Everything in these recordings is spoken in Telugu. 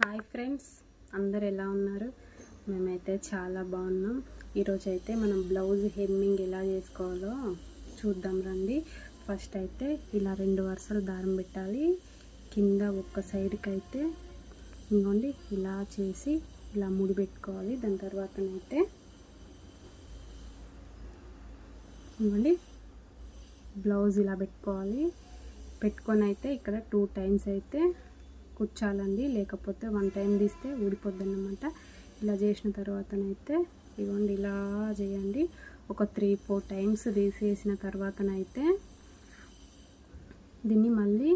హాయ్ ఫ్రెండ్స్ అందరు ఎలా ఉన్నారు? మేమైతే చాలా బాగున్నాం. ఈరోజు అయితే మనం బ్లౌజ్ హెమ్మింగ్ ఎలా చేసుకోవాలో చూద్దాం రండి. ఫస్ట్ అయితే ఇలా రెండు వరుసలు దారం పెట్టాలి. కింద ఒక్క సైడ్కి అయితే ఇంకోండి ఇలా చేసి ఇలా ముడి పెట్టుకోవాలి. దాని తర్వాతనైతే ఇంకోండి బ్లౌజ్ ఇలా పెట్టుకోవాలి. పెట్టుకొని అయితే ఇక్కడ టూ టైమ్స్ అయితే కుచ్చాలండి లేకపోతే వన్ టైం తీస్తే ఊడిపోద్ది అన్నమాట ఇలా చేసిన తర్వాతనైతే ఇవ్వండి ఇలా చేయండి. ఒక త్రీ ఫోర్ టైమ్స్ తీసేసిన తర్వాతనైతే దీన్ని మళ్ళీ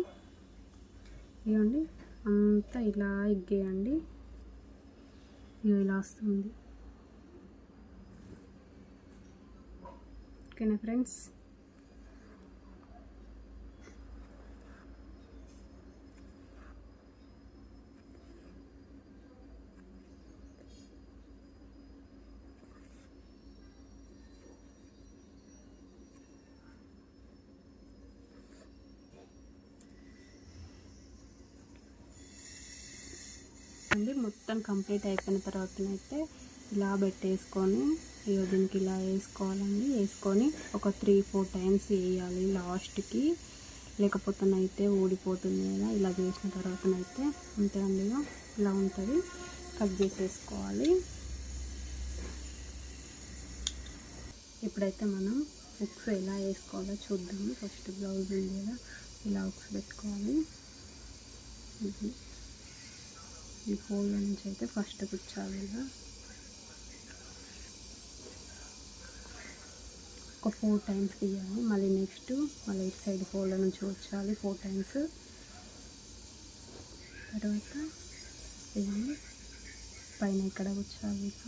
ఇవ్వండి. అంతా ఇలా ఇగ్గేయండి. ఇలా వస్తుంది. ఓకేనా ఫ్రెండ్స్? అండి మొత్తం కంప్లీట్ అయిపోయిన తర్వాతనైతే ఇలా పెట్టేసుకొని ఇక దీనికి ఇలా వేసుకోవాలండి. వేసుకొని ఒక త్రీ ఫోర్ టైమ్స్ వేయాలి లాస్ట్కి. లేకపోతేనైతే ఊడిపోతుంది కదా ఇలా చేసిన తర్వాతనైతే అంతే అండి ఇలా ఉంటుంది. కట్ చేసేసుకోవాలి. ఇప్పుడైతే మనం హుక్స్ ఎలా వేసుకోవాలో చూద్దాము. ఫస్ట్ బ్లౌజ్ ఉంది కదా ఇలా హుక్స్ పెట్టుకోవాలి. ఇది ఈ హోల్ నుంచి అయితే ఫస్ట్ కూర్చోవాలి ఇలా ఒక ఫోర్ టైమ్స్ తీయాలి. మళ్ళీ నెక్స్ట్ మళ్ళీ ఇటు సైడ్ ఫోల్డ్ నుంచి వచ్చాలి. Four times. తర్వాత ఇవన్నీ పైన ఇక్కడ వచ్చాలి ఇక?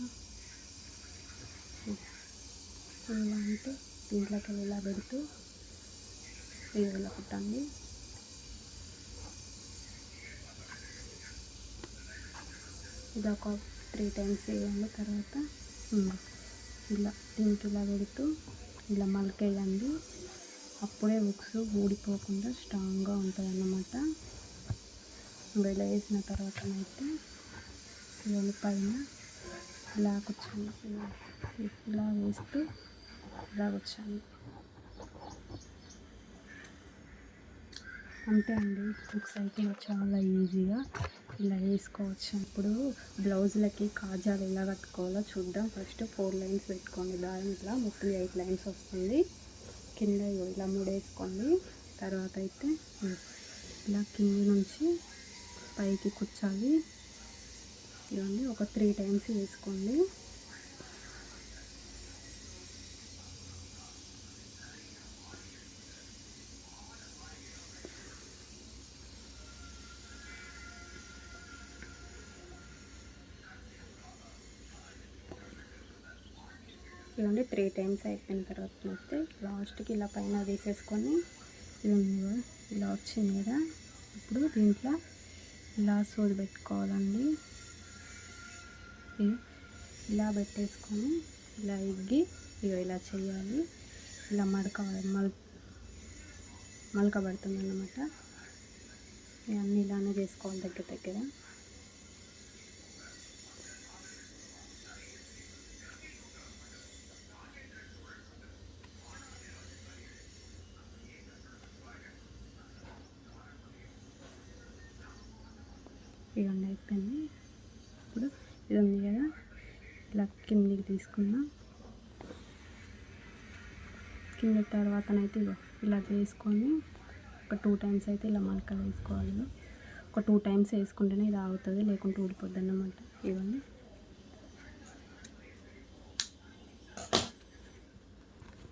ఇలా అంటే దీంట్లోకి వెళ్ళి ఇలా పెడుతూ ఇలా కుట్టండి. ఇది ఒక త్రీ టైమ్స్ వేయండి తర్వాత ఇలా దీనికి ఇలా పెడుతూ ఇలా మలకేయండి. అప్పుడే ఉక్స్ ఊడిపోకుండా స్ట్రాంగ్గా ఉంటుంది అన్నమాట ఇంకా ఇలా వేసిన తర్వాత అయితే పైన ఇలా కూర్చోండి ఇలా వేస్తూ ఇలా కూర్చోండి అంతే అండి బుక్స్ అయితే చాలా ఈజీగా ఇలా వేసుకోవచ్చు. ఇప్పుడు బ్లౌజులకి కాజాలు ఎలా కట్టుకోవాలో చూద్దాం. ఫస్ట్ ఫోర్ లైన్స్ పెట్టుకోండి. దాని ఇట్లా మొత్తం ఎయిట్ లైన్స్ వస్తుంది. కింద ఇలా మూడు వేసుకోండి. తర్వాత అయితే ఇలా కింద నుంచి పైకి కూర్చాలి. ఇవన్నీ ఒక త్రీ టైమ్స్ వేసుకోండి. ఇవ్వండి త్రీ టైమ్స్ అయిపోయిన తర్వాత మొత్తం లాస్ట్కి ఇలా పైన తీసేసుకొని ఇది ఇలా వచ్చింది కదా ఇప్పుడు దీంట్లో ఇలా సోది పెట్టుకోవాలండి. ఇలా పెట్టేసుకొని ఇలా ఎగ్గి ఇగో ఇలా చేయాలి. ఇలా మడక మల్ మలకబడుతుంది అన్నమాట ఇవన్నీ ఇలానే చేసుకోవాలి దగ్గర దగ్గర. ఇవన్నీ అయిపోయింది. ఇప్పుడు ఇది ఉంది కదా ఇలా కిందికి తీసుకున్నా కింద తర్వాతనైతే ఇగో ఇలా చేసుకొని ఒక టూ టైమ్స్ అయితే ఇలా మలకలు వేసుకోవాలి ఒక టూ టైమ్స్ వేసుకుంటేనే ఇది ఆగుతుంది లేకుంటే ఊడిపోద్ది అన్నమాట. ఇవన్నీ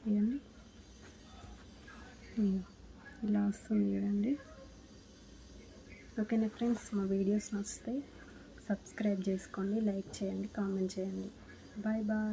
ఇవన్నీ ఇలా వస్తుంది చూడండి. ఓకేనా ఫ్రెండ్స్ మా వీడియోస్ నచ్చితే సబ్స్క్రైబ్ చేసుకోండి లైక్ చేయండి కామెంట్ చేయండి. Bye bye.